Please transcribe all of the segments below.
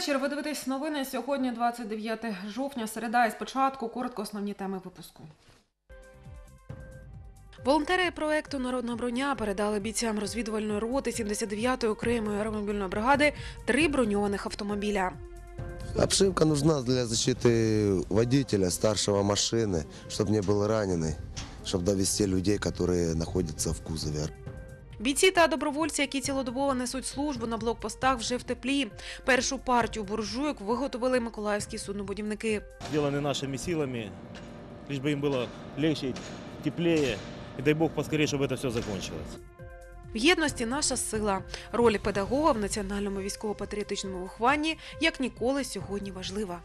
вечір. Ви дивитесь новини сьогодні, 29 жовтня, середа. І спочатку коротко основні теми випуску. Волонтери проекту Народна броня передали бійцям розвідувальної роти 79-ї окремої аеромобільної бригади три броньованих автомобіля. Обшивка нужна для защиты водителя, старшего машины, чтобы не был раненый, чтобы довести людей, которые находятся в кузове. Бійці та добровольці, які цілодобово несуть службу на блокпостах, вже в теплі. Першу партію буржуйок виготовили миколаївські суднобудівники. сделаны нашими силами, лишь бы им было легче, теплее. И дай бог поскорее, чтобы это все закончилось. В єдності наша сила. Роль педагога в національному військово-патріотичному вихованні як ніколи сьогодні важлива.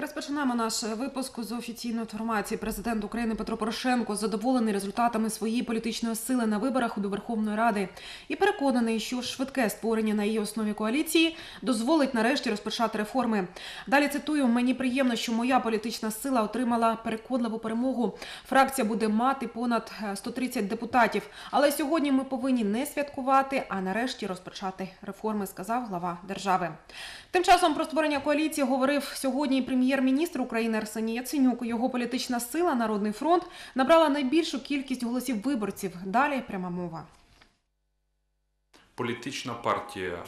Розпочинаємо наш випуск з офіційної інформації. Президент України Петро Порошенко задоволений результатами своєї політичної сили на виборах до Верховної Ради і переконаний, що швидке створення на її основі коаліції дозволить нарешті розпочати реформи. Далі цитую: мені приємно, що моя політична сила отримала переконливу перемогу. Фракція буде мати понад е, 130 депутатів. Але сьогодні ми повинні не святкувати, а нарешті розпочати реформи, сказав глава держави. Тим часом про створення коаліції говорив сьогодні і прем'єр-міністр України Арсеній Яценюк. Його політична сила Народний фронт набрала найбільшу кількість голосів виборців. Далі пряма мова. політична партія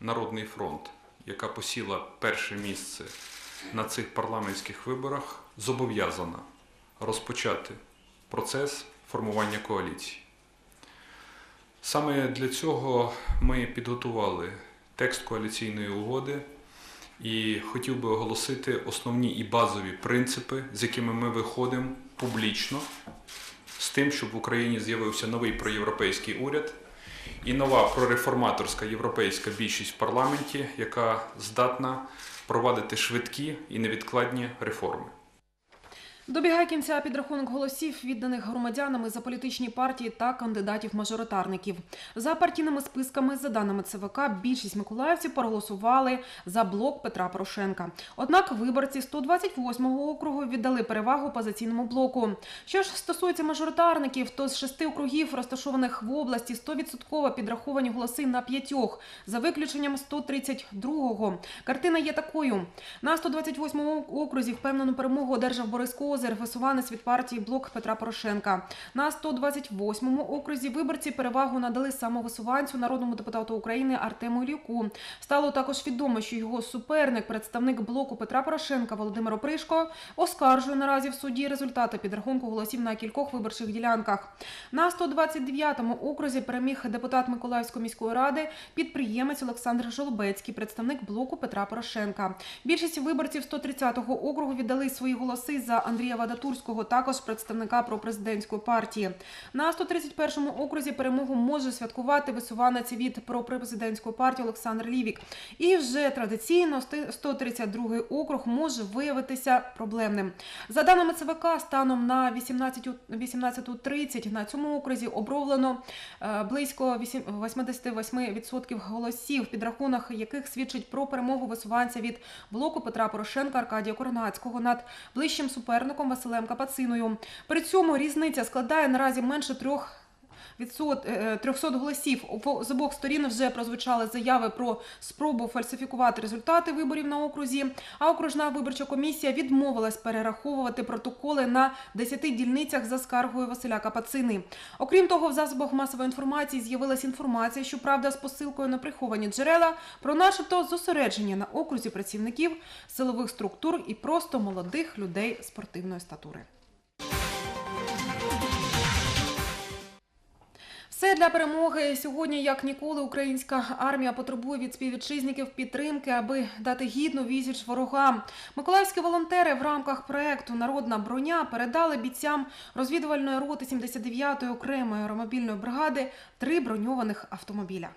Народний фронт, яка посіла перше місце на цих парламентських виборах, зобов'язана розпочати процес формування коаліції. Саме для цього ми підготували текст коаліційної угоди і хотів би оголосити основні і базові принципи, з якими ми виходимо публічно, з тим, щоб в Україні з'явився новий проєвропейський уряд і нова прореформаторська європейська більшість в парламенті, яка здатна провадити швидкі і невідкладні реформи. Добігає кінця підрахунок голосів, відданих громадянами за політичні партії та кандидатів-мажоритарників. За партійними списками, за даними ЦВК, більшість миколаївців проголосували за блок Петра Порошенка. Однак виборці 128-го округу віддали перевагу опозиційному блоку. Що ж стосується мажоритарників, то з шести округів, розташованих в області, 100% підраховані голоси на п'ятьох, за виключенням 132-го. Картина є такою: на 128-му окрузі впевнену перемогу одержав Борис Висуванець від партії Блок Петра Порошенка. На 128-му окрузі виборці перевагу надали самовисуванцю народному депутату України Артему Ілюку. Стало також відомо, що його суперник, представник блоку Петра Порошенка Володимир Опришко, оскаржує наразі в суді результати підрахунку голосів на кількох виборчих ділянках. На 129-му окрузі переміг депутат Миколаївської міської ради, підприємець Олександр Жолобецький, представник блоку Петра Порошенка. Більшість виборців 130-го округу віддали свої голоси за Андрія Вадатурського, також представника пропрезидентської партії. На 131-му окрузі перемогу може святкувати висуванець від пропрезидентської партії Олександр Лівік. І вже традиційно 132-й округ може виявитися проблемним. За даними ЦВК, станом на 18 18.30 на цьому окрузі оброблено е, близько 8 88% голосів, підрахунок яких свідчить про перемогу висуванця від блоку Петра Порошенка Аркадія Коронацького над ближчим суперником Василем Капациною. При цьому різниця складає наразі менше трьох. Відсот е, 300 голосів з обох сторін вже прозвучали заяви про спробу фальсифікувати результати виборів на окрузі. А окружна виборча комісія відмовилась перераховувати протоколи на 10 дільницях за скаргою Василя Капацини. Окрім того, в засобах масової інформації з'явилась інформація, що правда з посилкою на приховані джерела про начебто зосередження на окрузі працівників силових структур і просто молодих людей спортивної статури. Все для перемоги сьогодні, як ніколи, українська армія потребує від співвітчизників підтримки, аби дати гідну візіч ворогам. Миколаївські волонтери в рамках проекту Народна броня передали бійцям розвідувальної роти 79-ї окремої аеромобільної бригади три броньованих автомобіля.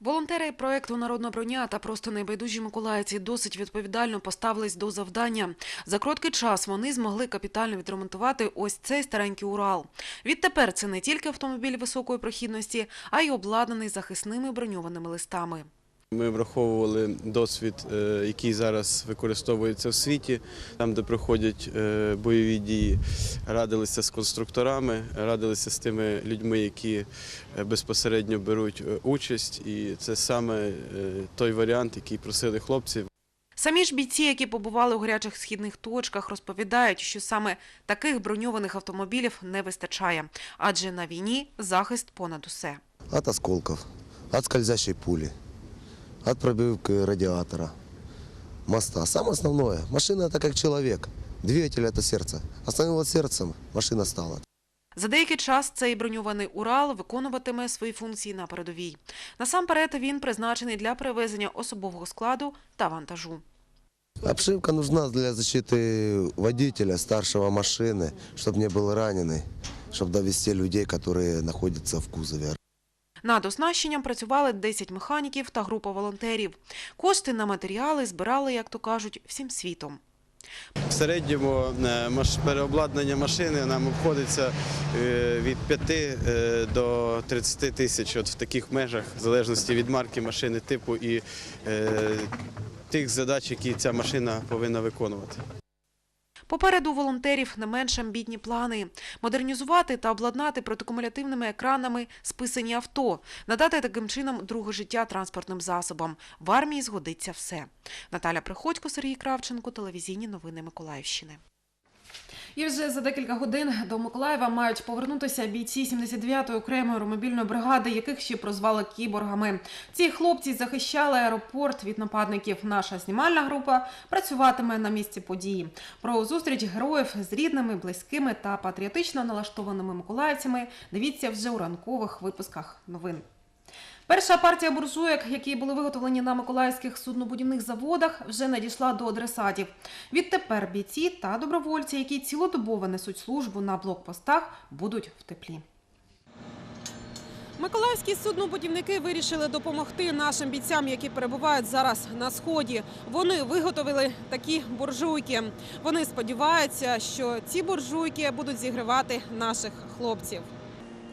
Волонтери проекту Народна броня та просто небайдужі миколаївці досить відповідально поставились до завдання. За короткий час вони змогли капітально відремонтувати ось цей старенький Урал. Відтепер це не тільки автомобіль високої прохідності, а й обладнаний захисними броньованими листами. Ми враховували досвід, е, який зараз використовується в світі, там, де проходять е, бойові дії. Радилися з конструкторами, радилися з тими людьми, які е, безпосередньо беруть участь. І це саме той варіант, який просили хлопці. Самі ж бійці, які побували у гарячих східних точках, розповідають, що саме таких броньованих автомобілів не вистачає, адже на війні захист понад усе. От осколков, от скользящей пули, от пробивки радиатора, моста. Самое основное, машина это как человек. Двигатель это сердце. Остановилось сердцем, машина стала. За деякий час цей броньований Урал виконуватиме свої функції на передовій. Насамперед він призначений для перевезення особового складу та вантажу. Обшивка нужна для защиты водителя, старшего машины, чтобы не был раненый, чтобы довести людей, которые находятся в кузове. Над оснащенням працювали 10 механіків та група волонтерів. Кошти на матеріали збирали, як то кажуть, всім світом. В середньому е, переобладнання машини нам обходиться е, від 5 е, до 30 тисяч от в таких межах, в залежності від марки машини, типу і тих задач, які ця машина повинна виконувати. Попереду волонтерів не менш амбітні плани – модернізувати та обладнати протикумулятивними екранами списані авто, надати таким чином друге життя транспортним засобам. В армії згодиться все. Наталя Приходько, Сергій Кравченко, телевізійні новини Миколаївщини. І вже за декілька годин до Миколаєва мають повернутися бійці 79-ї окремої аеромобільної бригади, яких ще прозвали кіборгами. Ці хлопці захищали аеропорт від нападників. Наша знімальна група працюватиме на місці події. Про зустріч героїв з рідними, близькими та патріотично налаштованими миколаївцями дивіться вже у ранкових випусках новин. Перша партія буржуєк, які були виготовлені на миколаївських суднобудівних заводах, вже надійшла до адресатів. Відтепер бійці та добровольці, які цілодобово несуть службу на блокпостах, будуть в теплі. Миколаївські суднобудівники вирішили допомогти нашим бійцям, які перебувають зараз на сході. Вони виготовили такі буржуйки. Вони сподіваються, що ці буржуйки будуть зігрівати наших хлопців.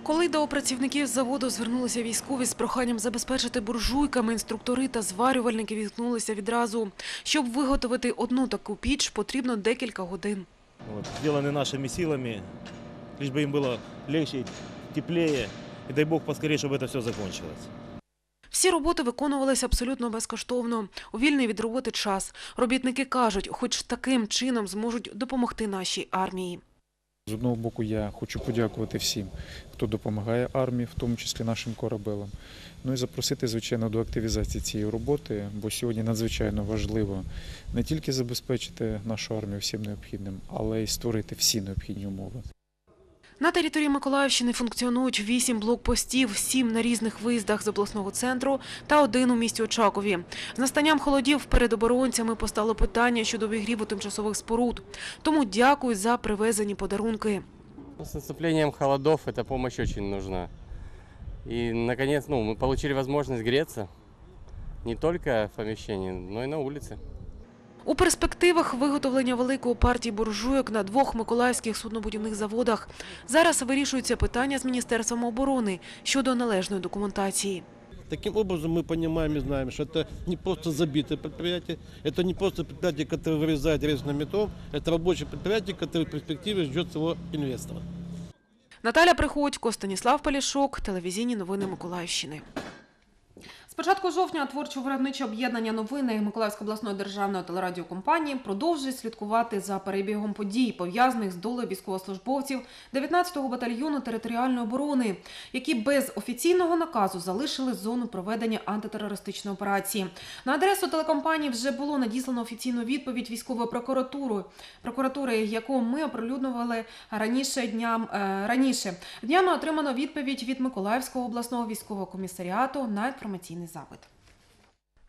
Коли до працівників заводу звернулися військові з проханням забезпечити буржуйками, інструктори та зварювальники відгукнулися відразу. Щоб виготовити одну таку піч, потрібно декілька годин. Вот, сделаны нашими силами, лишь бы им было легче, теплее. И дай бог поскорее, чтобы это все закончилось. Всі роботи виконувалися абсолютно безкоштовно. У вільний від роботи час. Робітники кажуть, хоч таким чином зможуть допомогти нашій армії. З одного боку, я хочу подякувати всім, хто допомагає армії, в тому числі нашим корабелам. Ну і запросити, звичайно, до активізації цієї роботи, бо сьогодні надзвичайно важливо не тільки забезпечити нашу армію всім необхідним, але й створити всі необхідні умови. На території Миколаївщини функціонують вісім блокпостів, сім на різних виїздах з обласного центру та один у місті Очакові. З настанням холодів перед оборонцями постало питання щодо вигріву тимчасових споруд. Тому дякую за привезені подарунки. С наступлением холодов эта помощь очень нужна. И, наконец, ну, мы получили возможность греться не только в помещении, но и на улице. У перспективах виготовлення великої партії буржуйок на двох миколаївських суднобудівних заводах зараз вирішується питання з Міністерством оборони щодо належної документації. Таким образом, мы понимаем и знаем, что это не просто забитое предприятие, это не просто предприятие, которое вырезает рельс на метро, это рабочее предприятие, которое в перспективе ждет своего инвестора. Наталя Приходько, Станіслав Палішок, телевізійні новини Миколаївщини. Початку жовтня творчо-виробниче об'єднання новини Миколаївської обласної державної телерадіокомпанії продовжує слідкувати за перебігом подій, пов'язаних з долею військовослужбовців 19-го батальйону територіальної оборони, які без офіційного наказу залишили зону проведення антитерористичної операції. На адресу телекомпанії вже було надіслано офіційну відповідь військової прокуратури, прокуратури, яку ми оприлюднювали раніше дням е, раніше. Днями отримано відповідь від Миколаївського обласного військового комісаріату на інформаційний запит.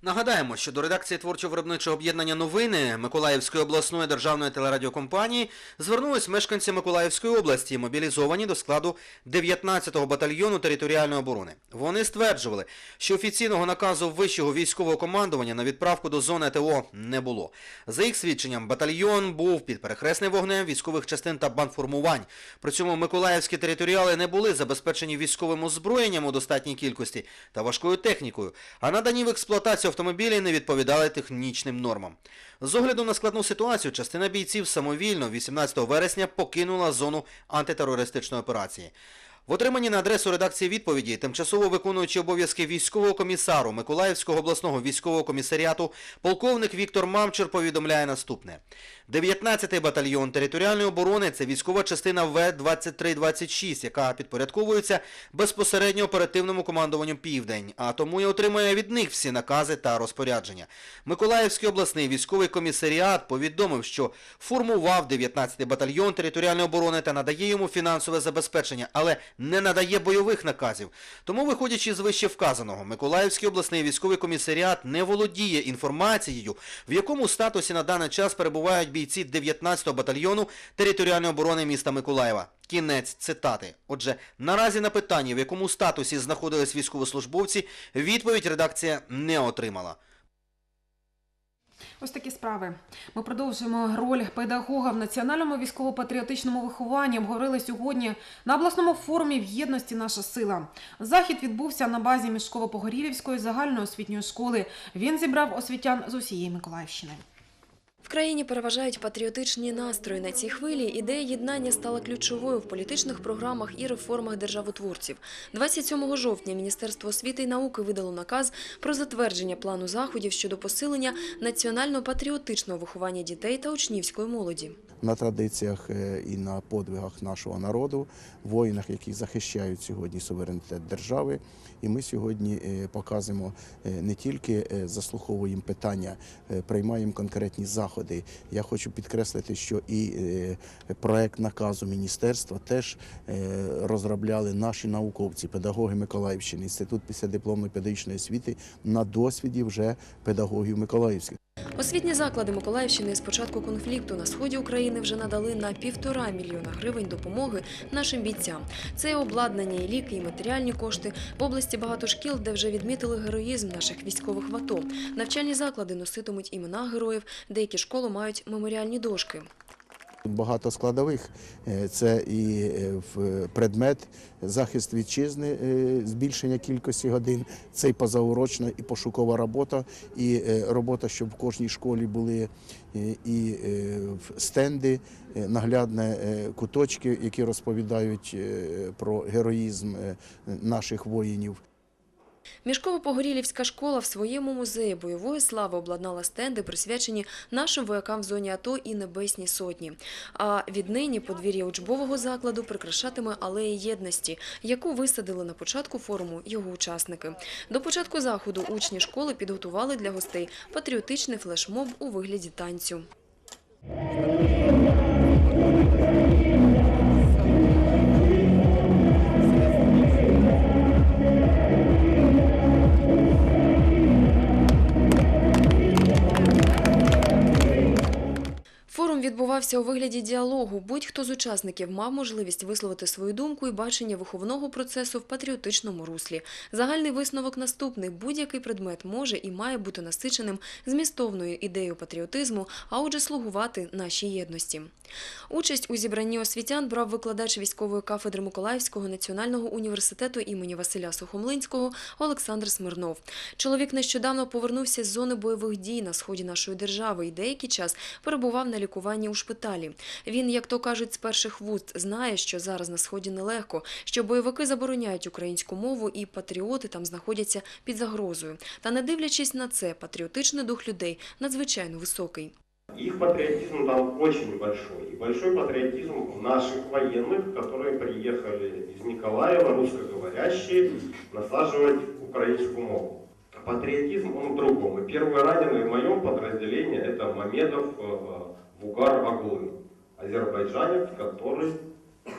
Нагадаємо, що до редакції творчо-виробничого об'єднання новини Миколаївської обласної державної телерадіокомпанії звернулись мешканці Миколаївської області, мобілізовані до складу 19-го батальйону територіальної оборони. Вони стверджували, що офіційного наказу вищого військового командування на відправку до зони ТО не було. За їх свідченням, батальйон був під перехресним вогнем військових частин та бандформувань. При цьому миколаївські територіали не були забезпечені військовим озброєнням у достатній кількості та важкою технікою, а надані в експлуатацію автомобілі не відповідали технічним нормам. З огляду на складну ситуацію, частина бійців самовільно 18 вересня покинула зону антитерористичної операції. В отриманні на адресу редакції відповіді тимчасово виконуючи обов'язки військового комісару Миколаївського обласного військового комісаріату полковник Віктор Мамчур повідомляє наступне. 19-й батальйон територіальної оборони це військова частина В-2326, яка підпорядковується безпосередньо оперативному командуванню Південь, а тому і отримує від них всі накази та розпорядження. Миколаївський обласний військовий комісаріат повідомив, що формував 19-й батальйон територіальної оборони та надає йому фінансове забезпечення, але не надає бойових наказів. Тому, виходячи з вище вказаного, Миколаївський обласний військовий комісаріат не володіє інформацією, в якому статусі на даний час перебувають бійці 19-го батальйону територіальної оборони міста Миколаєва. Кінець цитати. Отже, наразі на питання, в якому статусі знаходились військовослужбовці, відповідь редакція не отримала. Ось такі справи. Ми продовжуємо роль педагога в національному військово-патріотичному вихованні. Обговорили сьогодні на обласному форумі в єдності наша сила. Захід відбувся на базі Мішково-Погорілівської загальної освітньої школи. Він зібрав освітян з усієї Миколаївщини. В країні переважають патріотичні настрої на цій хвилі. Ідея єднання стала ключовою в політичних програмах і реформах державотворців. 27 жовтня Міністерство освіти і науки видало наказ про затвердження плану заходів щодо посилення національно-патріотичного виховання дітей та учнівської молоді. На традиціях е, і на подвигах нашого народу, воїнах, які захищають сьогодні суверенітет держави. І ми сьогодні е, показуємо е, не тільки заслуховуємо питання, приймаємо конкретні заходи. Я хочу підкреслити, що і проект наказу міністерства теж розробляли наші науковці, педагоги Миколаївщини, інститут післядипломної педагогічної освіти на досвіді вже педагогів Миколаївських. Освітні заклади Миколаївщини з початку конфлікту на сході України вже надали на півтора мільйона гривень допомоги нашим бійцям. Це і обладнання, і ліки, і матеріальні кошти. В області багато шкіл, де вже відмітили героїзм наших військових в АТО. Навчальні заклади носитимуть імена героїв, деякі школи мають меморіальні дошки. Багато складових. Е, Це і е, предмет захист вітчизни, е, збільшення кількості годин, це і позаурочна, і пошукова робота, і робота, щоб в кожній школі були і стенди, наглядне е, куточки, які розповідають про героїзм наших воїнів. Мішково-Погорілівська школа в своєму музеї бойової слави обладнала стенди, присвячені нашим воякам в зоні АТО і Небесній Сотні. А віднині подвір'я учбового закладу прикрашатиме алея єдності, яку висадили на початку форуму його учасники. До початку заходу учні школи підготували для гостей патріотичний флешмоб у вигляді танцю. Відбувався у вигляді діалогу. Будь-хто з учасників мав можливість висловити свою думку і бачення виховного процесу в патріотичному руслі. Загальний висновок наступний: будь-який предмет може і має бути насиченим змістовною ідеєю патріотизму, а отже, слугувати нашій єдності. Участь у зібранні освітян брав викладач військової кафедри Миколаївського національного університету імені Василя Сухомлинського Олександр Смирнов. Чоловік нещодавно повернувся з зони бойових дій на сході нашої держави і деякий час перебував на лікуванні у шпиталі. Він, як то кажуть, з перших вуст знає, що зараз на сході нелегко, що бойовики забороняють українську мову і патріоти там знаходяться під загрозою. Та не дивлячись на це, патріотичний дух людей надзвичайно високий. Их патриотизм там очень большой. И большой патриотизм наших военных, которые приехали из Николаева, русскоговорящие, насаживать украинскую мову. Патриотизм, он в другом. И первый раненый в моем подразделении это Мамедов э, Вугар Аглын, азербайджанец, который э,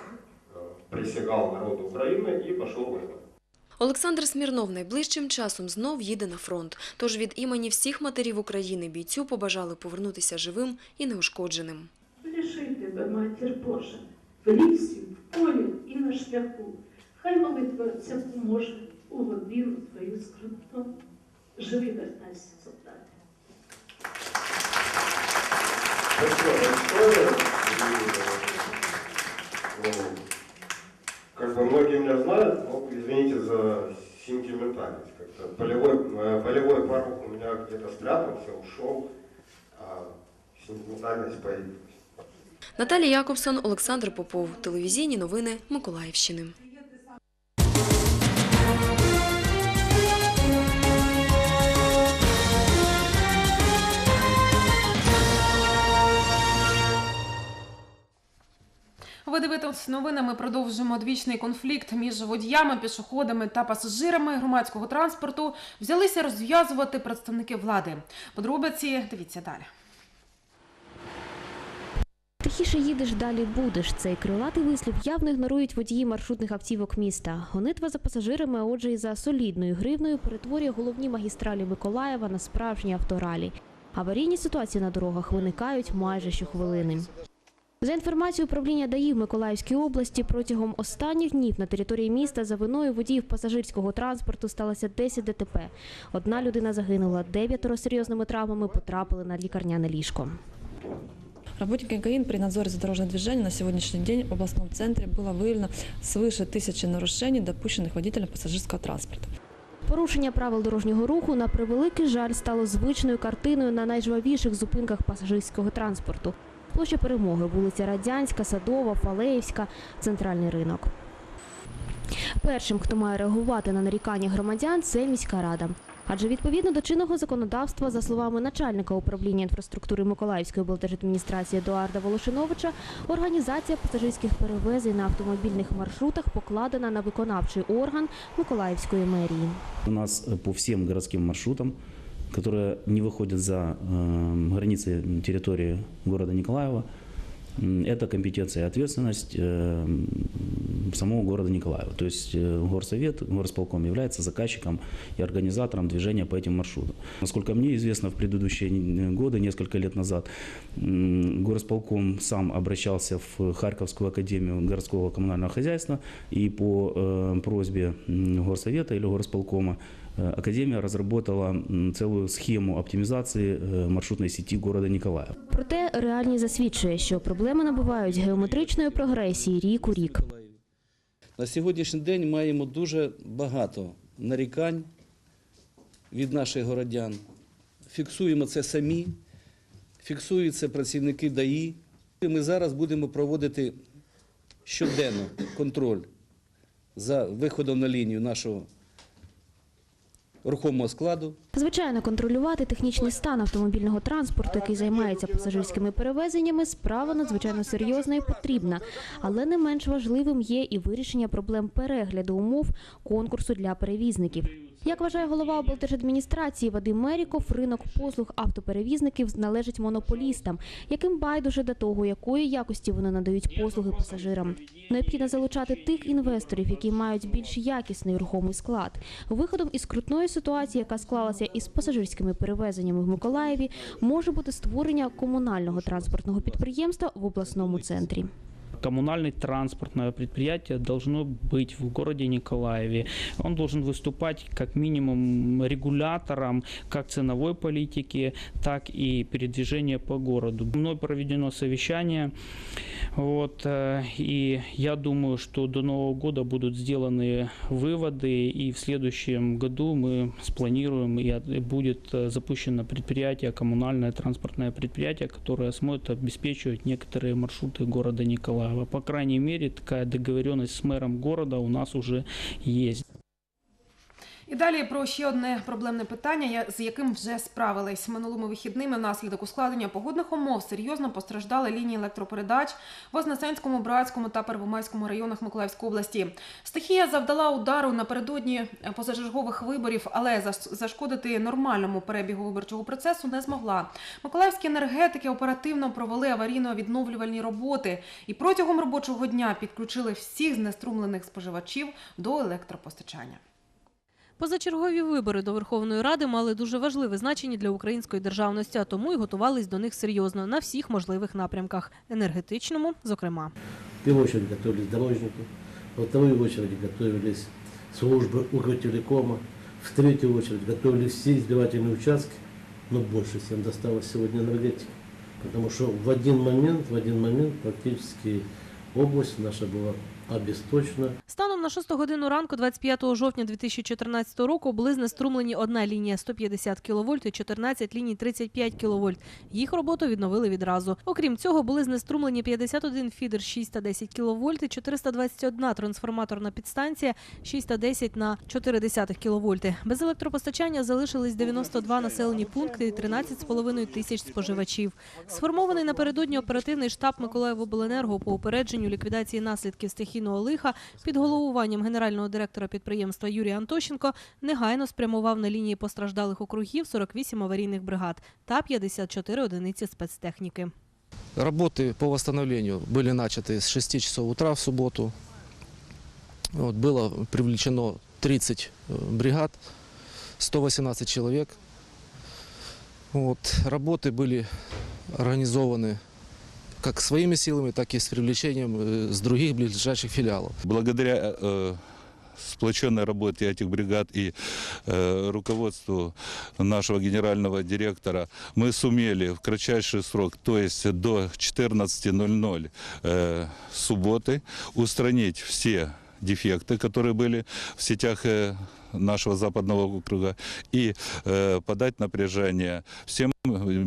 присягал народу Украины и пошел в войну. Олександр Смірнов найближчим часом знов їде на фронт. Тож від імені всіх матерів України бійцю побажали повернутися живим і неушкодженим. Бережи тебе, матір Божа, в лісі, в полі і на шляху. Хай молитва ця поможе у годину твою скрутну. Живи вертайся, солдати. Спасибо большое. И, э, ну, как бы многие меня знают, но извините за сентиментальность. Как-то полевой, э, полевой порог у меня где-то спрятался, ушел, а сентиментальность появилась. Наталія Якобсон, Олександр Попов. Телевізійні новини Миколаївщини. Ви дивитесь новини. Ми продовжуємо одвічний конфлікт між водіями, пішоходами та пасажирами громадського транспорту. Взялися розв'язувати представники влади. Подробиці дивіться далі. Тихіше їдеш, далі будеш. Цей крилатий вислів явно ігнорують водії маршрутних автівок міста. Гонитва за пасажирами, отже, і за солідною гривною перетворює головні магістралі Миколаєва на справжні авторалі. Аварійні ситуації на дорогах виникають майже щохвилини. За інформацією управління ДАІ в Миколаївській області, протягом останніх днів на території міста за виною водіїв пасажирського транспорту сталося 10 ДТП. Одна людина загинула, дев'ятеро з серйозними травмами потрапили на лікарняне ліжко. Работники ГАИН при надзоре за дорожным движением на сегодняшний день в областном центре было выявлено свыше тысячи нарушений, допущенных водителем пассажирского транспорта. Порушення правил дорожнього руху на превеликий жаль стало звичною картиною на найжвавіших зупинках пасажирського транспорту. Площа перемоги, вулиця Радянська, Садова, Фалеївська, центральний ринок. Першим, хто має реагувати на нарікання громадян, це міська рада. Адже відповідно до чинного законодавства, за словами начальника управління інфраструктури Миколаївської облдержадміністрації Едуарда Волошиновича, організація пасажирських перевезень на автомобільних маршрутах покладена на виконавчий орган Миколаївської мерії. У нас э, по всем городским маршрутам, которые не выходят за э, границы территории города Николаева, это компетенция и ответственность э, м, самого города Николаева. То есть э, горсовет, горосполком является заказчиком и организатором движения по этим маршрутам. Насколько мне известно, в предыдущие н- годы, несколько лет назад, м, горосполком сам обращался в Харьковскую академию городского коммунального хозяйства и по э, просьбе горсовета или горосполкома э, Академия разработала м, целую схему оптимизации э, маршрутной сети города Николаева. Проте реальність засвідчує, що проблеми набувають геометричної прогресії рік у рік. На сьогоднішній день маємо дуже багато нарікань від наших городян. Фіксуємо це самі, фіксують це працівники ДАІ. Ми зараз будемо проводити щоденно контроль за виходом на лінію нашого рухомого складу. Звичайно, контролювати технічний стан автомобільного транспорту, який займається пасажирськими перевезеннями, справа надзвичайно серйозна і потрібна. Але не менш важливим є і вирішення проблем перегляду умов конкурсу для перевізників. Як вважає голова облдержадміністрації Вадим Меріков, ринок послуг автоперевізників належить монополістам, яким байдуже до того, якої якості вони надають послуги пасажирам. Необхідно залучати тих інвесторів, які мають більш якісний рухомий склад. Виходом із крутної ситуації, яка склалася із пасажирськими перевезеннями в Миколаєві, може бути створення комунального транспортного підприємства в обласному центрі. Коммунальное транспортное предприятие должно быть в городе Николаеве. Он должен выступать как минимум регулятором как ценовой политики, так и передвижения по городу. Мной проведено совещание, вот, э, и я думаю, что до Нового года будут сделаны выводы, и в следующем году мы спланируем, и будет э, запущено предприятие, коммунальное транспортное предприятие, которое сможет обеспечивать некоторые маршруты города Николаева. По крайней мере, такая договоренность с мэром города у нас уже есть. І далі про ще одне проблемне питання, з яким вже справились. Минулими вихідними внаслідок ускладнення погодних умов серйозно постраждали лінії електропередач в Вознесенському, Братському та Первомайському районах Миколаївської області. Стихія завдала удару напередодні позачергових виборів, але зашкодити нормальному перебігу виборчого процесу не змогла. Миколаївські енергетики оперативно провели аварійно-відновлювальні роботи і протягом робочого дня підключили всіх знеструмлених споживачів до електропостачання. Позачергові вибори до Верховної Ради мали дуже важливе значення для української державності, а тому й готувались до них серйозно на всіх можливих напрямках енергетичному, зокрема. В первую очередь готовились дорожники, во вторую очередь готовились службы Укртелекома, в третью очередь готовились все избирательные участки, но больше всем досталось сегодня энергетика. Потому что в один момент, в один момент практически область наша была обесточена. Станом на 6 годину ранку 25 жовтня 2014 року були знеструмлені одна лінія 150 кВт і 14 ліній 35 кВт. Їх роботу відновили відразу. Окрім цього, були знеструмлені 51 фідер 6 та 10 кВт і 421 трансформаторна підстанція 6 та 10 на 0,4 кВт. Без електропостачання залишились 92 населені пункти і 13,5 тисяч споживачів. Сформований напередодні оперативний штаб Миколаївобленерго по упередженню ліквідації наслідків стихійного лиха під головуванням генерального директора підприємства Юрія Антощенко негайно спрямував на лінії постраждалих округів 48 аварійних бригад та 54 одиниці спецтехніки. Работы по восстановлению были начаты с 6 часов утра в субботу. Вот, было привлечено 30 э, бригад, 118 человек. Вот, работы были организованы как своими силами, так и с привлечением э, с других ближайших филиалов. Благодаря э, сплоченной работе этих бригад и э, руководству нашего генерального директора мы сумели в кратчайший срок, то есть до 14.00 э, субботы, устранить все дефекты, которые были в сетях э, нашего западного округа, и э, подать напряжение всем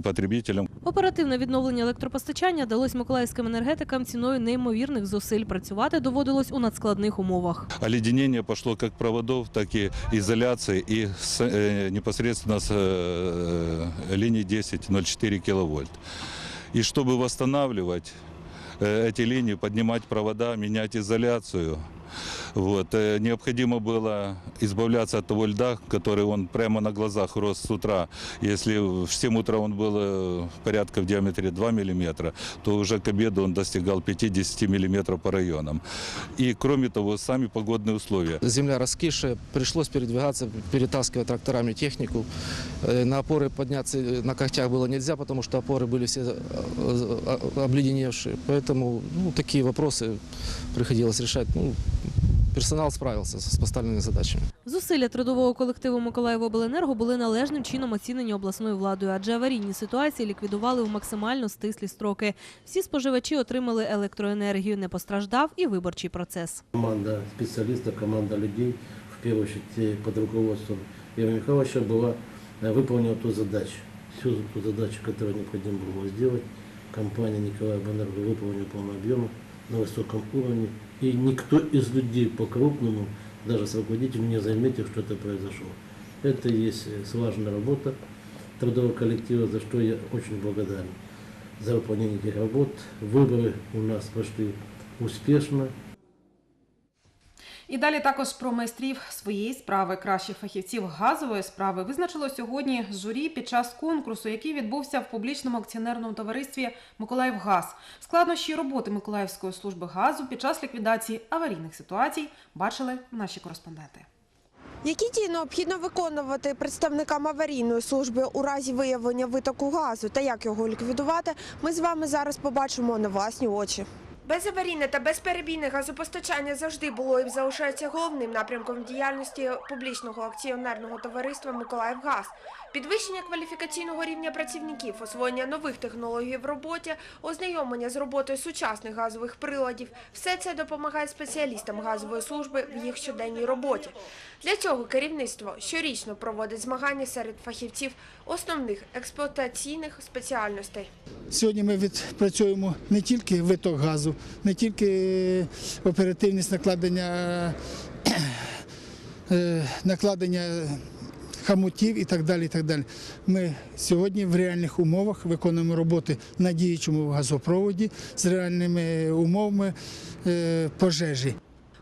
потребителям. Оперативне відновлення електропостачання далось миколаївським енергетикам ціною неймовірних зусиль. Працювати доводилось у надскладних умовах. Оледенение пошло как проводов, так и изоляции и с, э, непосредственно с э, линии 10.04 киловольт. И чтобы восстанавливать э, эти линии, поднимать провода, менять изоляцию, вот, э, необходимо было избавляться от того льда, который он прямо на глазах рос с утра. Если в 7 утра он был э, порядка в диаметре 2 мм, то уже к обеду он достигал 50 мм по районам. И кроме того, сами погодные условия. Земля раскисшая, пришлось передвигаться, перетаскивать тракторами технику. Э, На опоры подняться э, на когтях было нельзя, потому что опоры были все э, э, обледеневшие. Поэтому ну, такие вопросы приходилось решать. Ну, персонал справился с поставленными задачами. Зусилля трудового колективу Миколаївобленерго були належним чином оцінені обласною владою, адже аварійні ситуації ліквідували у максимально стислі строки. Всі споживачі отримали електроенергію, не постраждав і виборчий процес. Команда специалистов, команда людей, в первую очередь э, под руководством Ивана Михайловича, была э, выполнена ту задачу. Всю ту задачу, которую необходимо было сделать, компания Николая Бонарго выполнила в полном объеме, На высоком уровне. И никто из людей по-крупному, даже с руководителем, не заметил, что это произошло. Это и есть э, слаженная работа трудового коллектива, за что я очень благодарен за выполнение этих работ. Выборы у нас прошли успешно. І далі також про майстрів своєї справи, кращих фахівців газової справи визначило сьогодні журі під час конкурсу, який відбувся в публічному акціонерному товаристві Миколаївгаз. Складнощі роботи Миколаївської служби газу під час ліквідації аварійних ситуацій бачили наші кореспонденти. Які дії необхідно виконувати представникам аварійної служби у разі виявлення витоку газу та як його ліквідувати, ми з вами зараз побачимо на власні очі. Безаварійне та безперебійне газопостачання завжди було і залишається головним напрямком діяльності публічного акціонерного товариства Миколаївгаз. Підвищення кваліфікаційного рівня працівників, освоєння нових технологій в роботі, ознайомлення з роботою сучасних газових приладів – все це допомагає спеціалістам газової служби в їх щоденній роботі. Для цього керівництво щорічно проводить змагання серед фахівців основних експлуатаційних спеціальностей. Сьогодні ми відпрацюємо не тільки виток газу, не тільки оперативність накладення, е, накладення хамутів і так далі. І так далі. Ми сьогодні в реальних умовах виконуємо роботи на діючому газопроводі з реальними умовами е, пожежі.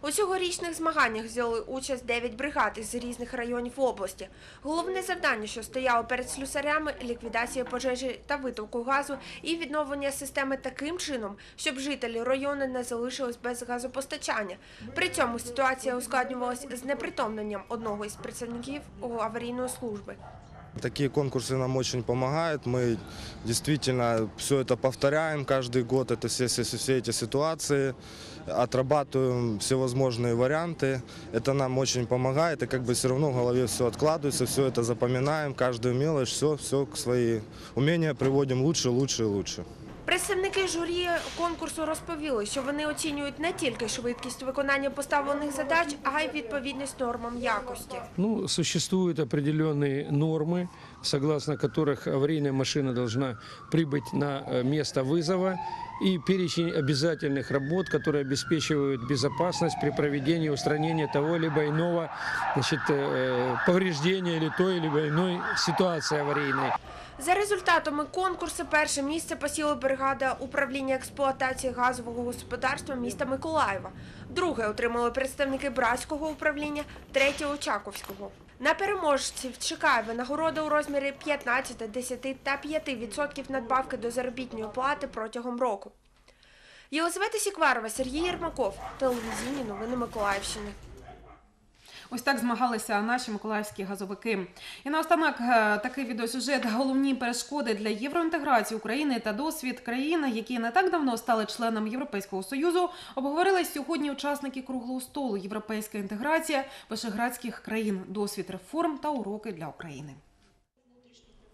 У цьогорічних змаганнях взяли участь 9 бригад із різних районів області. Головне завдання, що стояло перед слюсарями – ліквідація пожежі та витоку газу і відновлення системи таким чином, щоб жителі району не залишились без газопостачання. При цьому ситуація ускладнювалась з непритомленням одного із працівників у аварійної служби. Такие конкурсы нам очень помогают. Мы действительно все это повторяем каждый год, это все, все, все эти ситуации, отрабатываем всевозможные варианты. Это нам очень помогает, и как бы все равно в голове все откладывается, все это запоминаем, каждую мелочь, все, все к свои умения приводим лучше, лучше и лучше. Представники журі конкурсу розповіли, що вони оцінюють не тільки швидкість виконання поставлених задач, а й відповідність нормам якості. Ну, существуют определенные нормы, согласно которых аварийная машина должна прибыть на э, место вызова и перечень обязательных работ, которые обеспечивают безопасность при проведении устранения того либо иного значит, э, повреждения или той либо иной ситуации аварийной. За результатами конкурсу перше місце посіла бригада управління експлуатації газового господарства міста Миколаєва. Друге отримали представники Братського управління, третє Очаковського. На переможців чекає винагорода у розмірі 15, 10 та 5% надбавки до заробітної плати протягом року. Єлизавета Сікварова, Сергій Єрмаков. Телевізійні новини Миколаївщини. Ось так змагалися наші миколаївські газовики. І наостанок е, такий відеосюжет головні перешкоди для євроінтеграції України та досвід країн, які не так давно стали членом Європейського союзу, обговорили сьогодні учасники круглого столу Європейська інтеграція вишеградських країн, досвід реформ та уроки для України.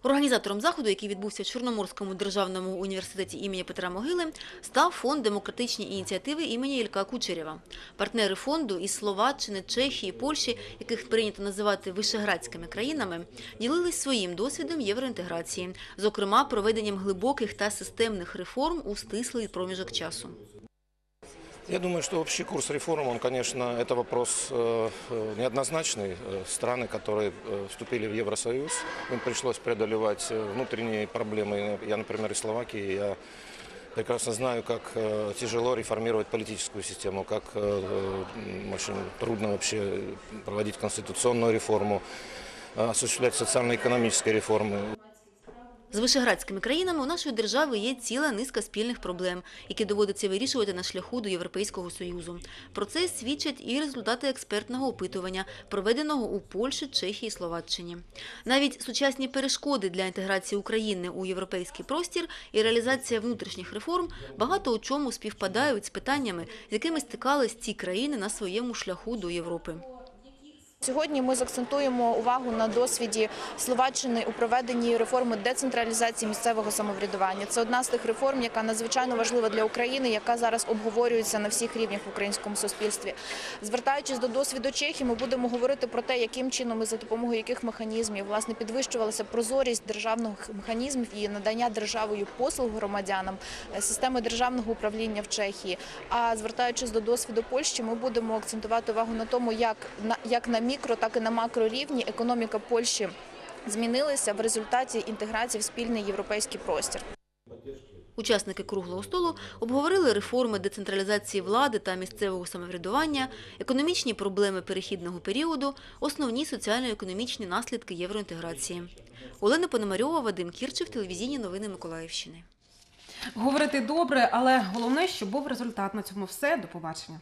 Організатором заходу, який відбувся в Чорноморському державному університеті імені Петра Могили, став фонд демократичні ініціативи імені Ілька Кучерєва. Партнери фонду із Словаччини, Чехії, Польщі, яких прийнято називати вишеградськими країнами, ділились своїм досвідом євроінтеграції, зокрема проведенням глибоких та системних реформ у стислий проміжок часу. Я думаю, что общий курс реформ, он, конечно, это вопрос э, э, неоднозначный. Э, Страны, которые э, вступили в Евросоюз, им пришлось преодолевать э, внутренние проблемы. Я, например, из Словакии, я прекрасно знаю, как э, тяжело реформировать политическую систему, как э, э, очень трудно вообще проводить конституционную реформу, э, осуществлять социально-экономические реформы. З вишеградськими країнами у нашої держави є ціла низка спільних проблем, які доводиться вирішувати на шляху до Європейського Союзу. Про це свідчать і результати експертного опитування, проведеного у Польщі, Чехії і Словаччині. Навіть сучасні перешкоди для інтеграції України у європейський простір і реалізація внутрішніх реформ багато у чому співпадають з питаннями, з якими стикались ці країни на своєму шляху до Європи. Сьогодні ми закцентуємо увагу на досвіді Словаччини у проведенні реформи децентралізації місцевого самоврядування. Це одна з тих реформ, яка надзвичайно важлива для України, яка зараз обговорюється на всіх рівнях в українському суспільстві. Звертаючись до досвіду Чехії, ми будемо говорити про те, яким чином і за допомогою яких механізмів власне підвищувалася прозорість державних механізмів і надання державою послуг громадянам, е, системи державного управління в Чехії. А звертаючись до досвіду Польщі, ми будемо акцентувати увагу на тому, як на як на мікро, так і на макро рівні економіка Польщі змінилася в результаті інтеграції в спільний європейський простір. Учасники круглого столу обговорили реформи децентралізації влади та місцевого самоврядування, економічні проблеми перехідного періоду, основні соціально-економічні наслідки євроінтеграції. Олена Пономарьова, Вадим Кірчев, телевізійні новини Миколаївщини. Говорити добре, але головне, щоб був результат. На цьому все. До побачення.